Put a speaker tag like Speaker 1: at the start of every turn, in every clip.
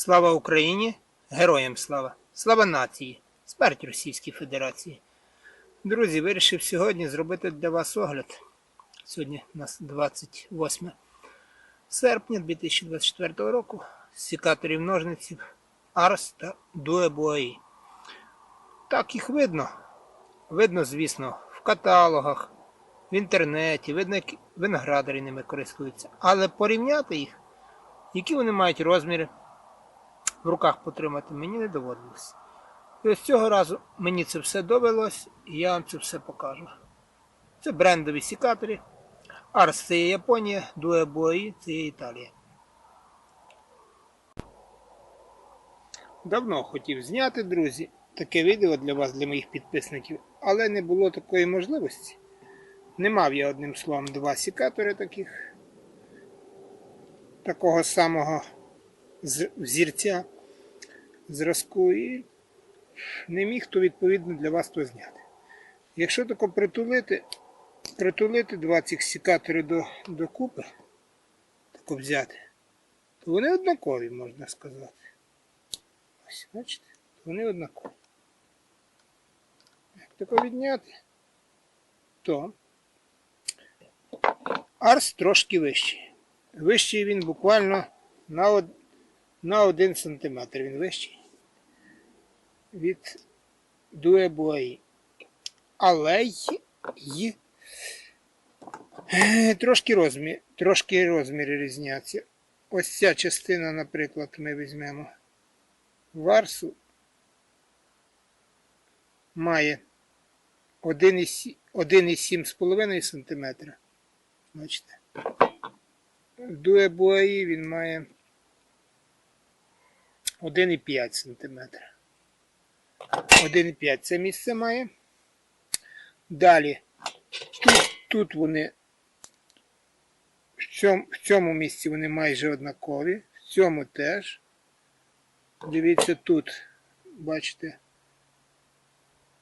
Speaker 1: Слава Україні! Героям слава! Слава нації! Смерть Російській Федерації! Друзі, вирішив сьогодні зробити для вас огляд. Сьогодні у нас 28 серпня 2024 року. Сікаторів ножниців Арс та Дуебуаї. Так їх видно. Видно, звісно, в каталогах, в інтернеті, видно, як виноградарі ними користуються. Але порівняти їх, які вони мають розміри, в руках потримати мені не доводилось. І ось цього разу мені це все довелось, і я вам це все покажу. Це брендові сікатори. Арс це є Японія, Дуебуаї це є Італія. Давно хотів зняти, друзі, таке відео для вас, для моїх підписників, але не було такої можливості. Не мав я одним словом два сікатори таких, такого самого з- взірця зразку і не міг то відповідно для вас то зняти. Якщо тако притулити, притулити два цих сікатори до, до купи, тако взяти, то вони однакові, можна сказати. Ось, бачите, вони однакові. Як тако відняти, то арс трошки вищий. Вищий він буквально на. На 1 см він вищий від Дуебуаї. Але й, трошки, розмір, трошки розміри різняться. Ось ця частина, наприклад, ми візьмемо варсу, має 1,7,5 см. Бачите? В Дуебуаї він має 1,5 см. 1,5 це місце має. Далі, тут, тут вони в цьому, в цьому місці вони майже однакові, в цьому теж. Дивіться, тут, бачите,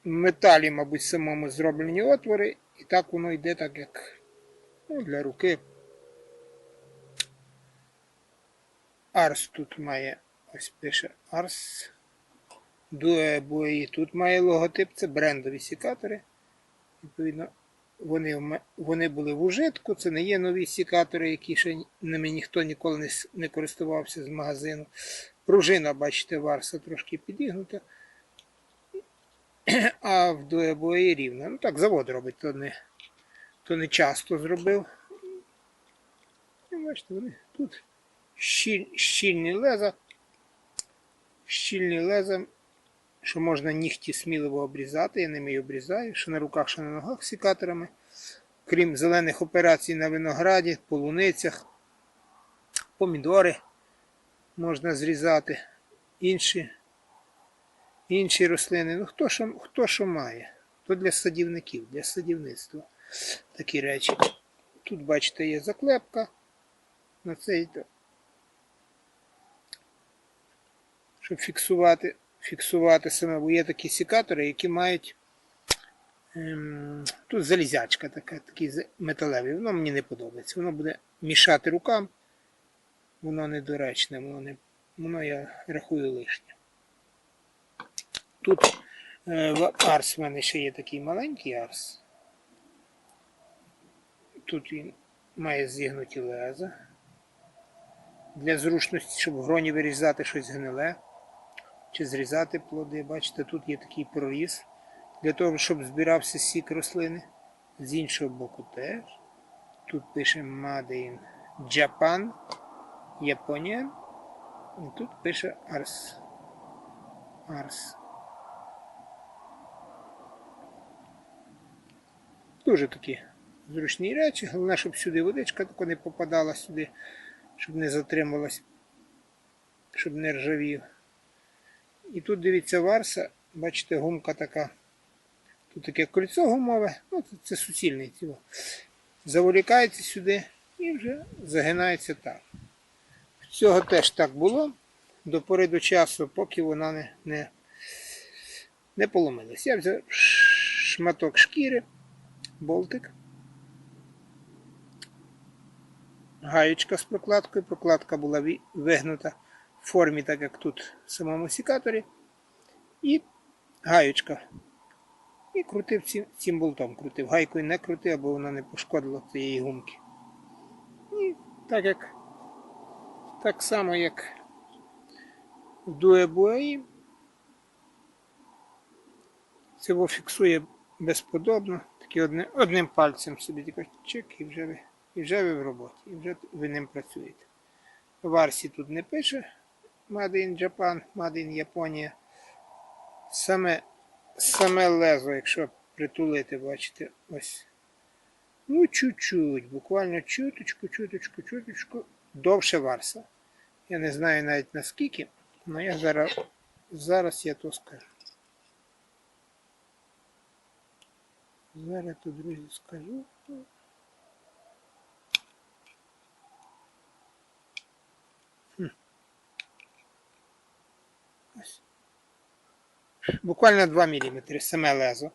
Speaker 1: в металі, мабуть, самому зроблені отвори, і так воно йде так, як ну, для руки. Арс тут має, ось пише Арс. Дуебуї тут має логотип, це брендові сікатори. Відповідно, вони, вони були в ужитку, це не є нові сікатори, які ще ними ніхто ніколи не, не користувався з магазину. Пружина, бачите, варса трошки підігнута. А в Дуебуї рівна. Ну так, завод робить, то не, то не часто зробив. І бачите, вони тут щіль, щільні леза. Щільні леза що можна нігті сміливо обрізати, я ними і обрізаю, що на руках, що на ногах сікаторами. Крім зелених операцій на винограді, полуницях, помідори можна зрізати, інші, інші рослини. Ну, хто що, хто що має, то для садівників, для садівництва такі речі. Тут, бачите, є заклепка на цей, щоб фіксувати фіксувати саме, бо є такі сікатори, які мають ем, тут залізячка така, такий за- металевий. Воно мені не подобається. Воно буде мішати рукам, воно недоречне, воно, не, воно я рахую лишнє. Тут е, в арс в мене ще є такий маленький арс. Тут він має зігнуті леза. Для зручності, щоб в гроні вирізати щось гниле чи зрізати плоди. Бачите, тут є такий проріз для того, щоб збирався сік рослини. З іншого боку теж. Тут пише Made in Japan, Японія. І тут пише Ars. Ars. Дуже такі зручні речі. Головне, щоб сюди водичка тако не попадала сюди, щоб не затрималась, щоб не ржавів. І тут дивіться варса, бачите, гумка така. Тут таке кольцо гумове, ну це, це суцільний тіло. Заволікається сюди і вже загинається так. Цього теж так було до пори до часу, поки вона не, не, не поломилась. Я взяв шматок шкіри, болтик, гаєчка з прокладкою. Прокладка була вигнута формі, так як тут в самому секаторі. І гаючка. І крутив цим, цим болтом. Крутив. Гайкою не крутив, бо вона не пошкодила цієї гумки. І так як так само, як в дуебуаї, це фіксує безподобно. Такі одним, одним пальцем собі тако чик, і вже ви, і вже ви в роботі, і вже ви ним працюєте. В Арсі тут не пише Made in Japan, Made in Japonia. Саме, саме лезо, якщо притулити, бачите, ось. Ну, чуть-чуть, буквально чуточку, чуточку, чуточку, довше варса. Я не знаю навіть наскільки, але я зараз, зараз я то скажу. Зараз тут, друзі, скажу. Буквально 2 мм саме лезо.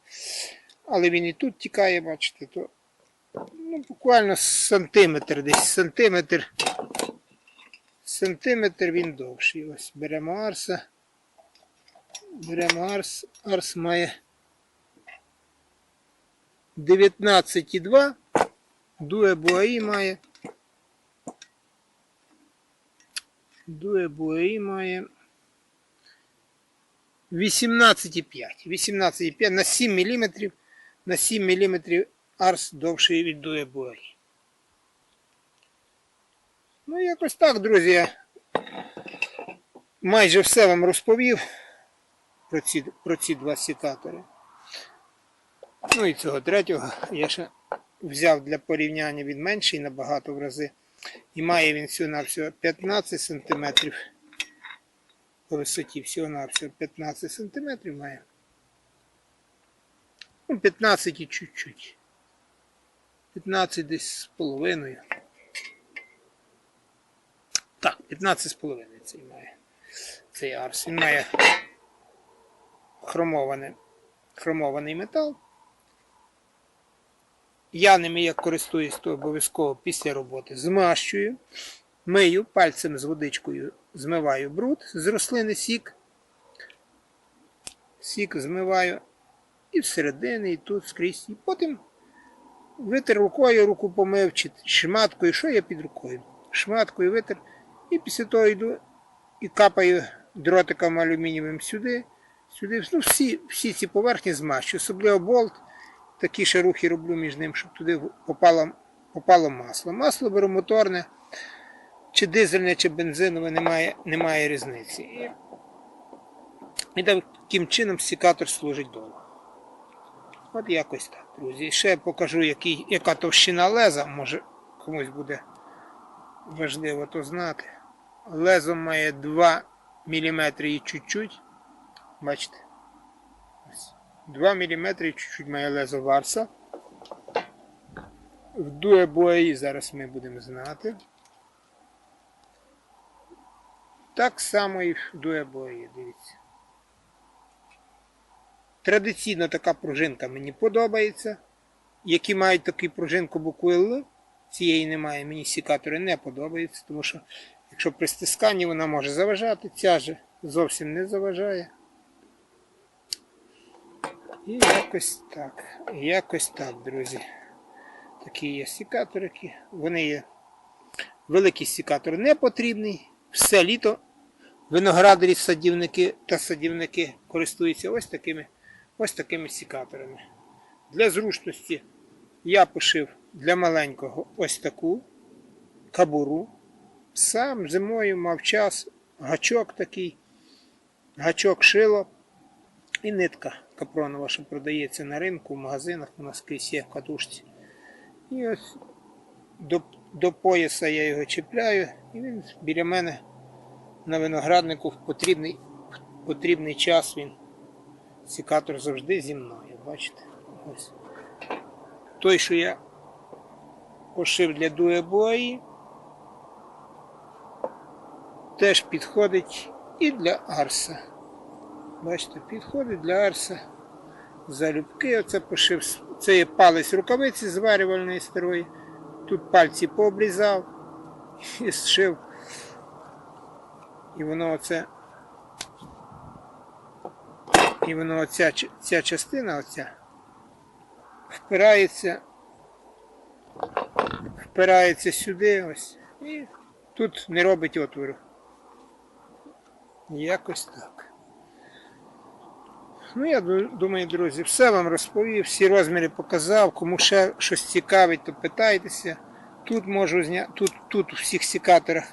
Speaker 1: Але він і тут тікає, бачите, то ну, буквально сантиметр, десь сантиметр. Сантиметр він довший. Ось беремо арса. Беремо арс. Арс має 19,2. Дуе Буаї має. Дуе Буаї має 18,5. 18,5 на 7 мм. На 7 мм арс довший від Дуе Буаї. Ну, якось так, друзі. Майже все вам розповів про ці, про ці два секатори. Ну і цього третього я ще взяв для порівняння він менший набагато в рази. І має він всього на всього 15 см. По висоті всього на всього 15 см має. Ну, 15 і чуть-чуть. 15 десь з половиною. Так, 15 з половиною цей має. Цей арс. Він має хромований, хромований метал. Я ними як користуюсь, то обов'язково після роботи змащую, мию пальцем з водичкою, змиваю бруд з рослини сік. Сік змиваю і всередини, і тут скрізь. І потім витер рукою, руку помив, чи шматкою, що я під рукою. Шматкою витер. І після того йду і капаю дротиком алюмінієвим сюди, сюди. Ну, всі, всі ці поверхні змащую, особливо болт такі ще рухи роблю між ним, щоб туди попало, попало масло. Масло беру моторне, чи дизельне, чи бензинове, немає, немає різниці. І, і таким чином секатор служить довго. От якось так, друзі. Ще я покажу, який, яка товщина леза, може комусь буде важливо то знати. Лезо має 2 мм і чуть-чуть. Бачите? 2 мм і чуть-чуть має лезо варса. В дуе бої зараз ми будемо знати. Так само і в дуе бої, дивіться. Традиційно така пружинка мені подобається. Які мають таку пружинку букву Л, цієї немає, мені сікатори не подобаються, тому що якщо при стисканні вона може заважати, ця же зовсім не заважає. І якось так. Якось так, друзі. Такі є сікаторики. Вони є. Великий сікатор не потрібний. Все літо виноградарі, садівники та садівники користуються ось такими ось такими сікаторами. Для зручності я пошив для маленького ось таку кабуру. Сам зимою мав час, гачок такий, гачок шило і нитка капронова, що продається на ринку, в магазинах, у нас скрізь є в катушці. І ось до, до пояса я його чіпляю, і він біля мене на винограднику в потрібний, в потрібний час він. Сікатор завжди зі мною, бачите? Ось. Той, що я пошив для дуебої, теж підходить і для арса. Бачите, підходить для арса залюбки. Оце пошив. Це є палець рукавиці зварювальної старої. Тут пальці пообрізав і зшив І воно оце. І воно оця, ця частина оця впирається. Впирається сюди ось. І тут не робить отвору. Якось так. Ну, я думаю, друзі, все вам розповів, всі розміри показав. Кому ще щось цікавить, то питайтеся. Тут можу зняти, тут, тут у всіх секаторах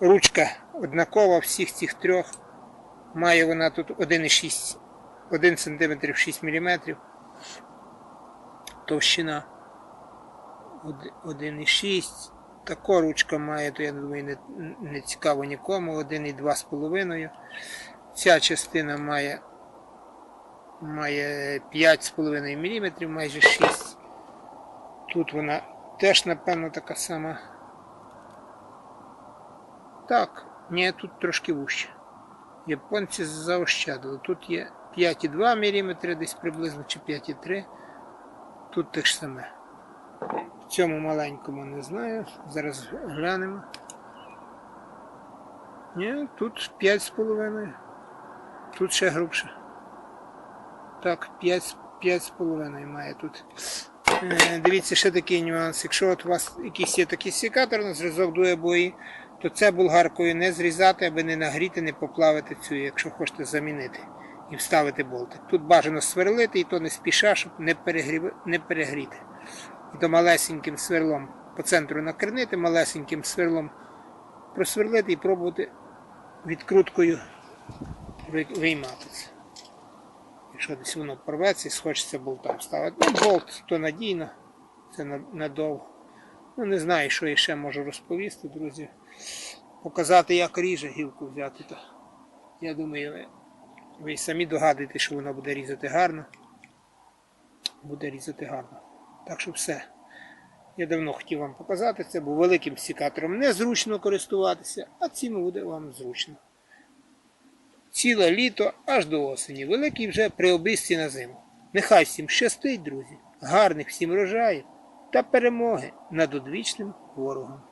Speaker 1: ручка однакова, всіх цих трьох. Має вона тут 1,6 1 см 6 мм. Товщина 1,6. Така ручка має, то я думаю, не, не цікаво нікому. 1,2,5. Ця частина має має 5,5 мм, майже 6. Тут вона теж, напевно, така сама. Так, ні, тут трошки вужче. Японці заощадили. Тут є 5,2 мм десь приблизно чи 5,3. Тут те ж саме. В цьому маленькому не знаю. Зараз глянемо. Ні, тут 5,5. Тут ще грубше. Так, 5, 5,5 має тут. Е, Дивіться, ще такий нюанс. Якщо от у вас якийсь є такий секатор на зразок дуебої, то це болгаркою не зрізати, аби не нагріти, не поплавити цю, якщо хочете замінити і вставити болтик. Тут бажано сверлити, і то не спіша, щоб не, перегрів... не перегріти. І то малесеньким сверлом по центру накрнити, малесеньким сверлом просверлити і пробувати відкруткою ви- виймати це. Якщо десь воно порветься і схочеться болтом ставити. Ну, болт то надійно, це надовго. Ну, не знаю, що я ще можу розповісти, друзі. Показати, як ріже гілку взяти. То. Я думаю, ви, самі догадуєте, що воно буде різати гарно. Буде різати гарно. Так що все. Я давно хотів вам показати це, бо великим сікатором незручно користуватися, а цим буде вам зручно. Ціле літо аж до осені. Великий вже при на зиму. Нехай всім щастить, друзі, гарних всім рожаїв та перемоги над одвічним ворогом.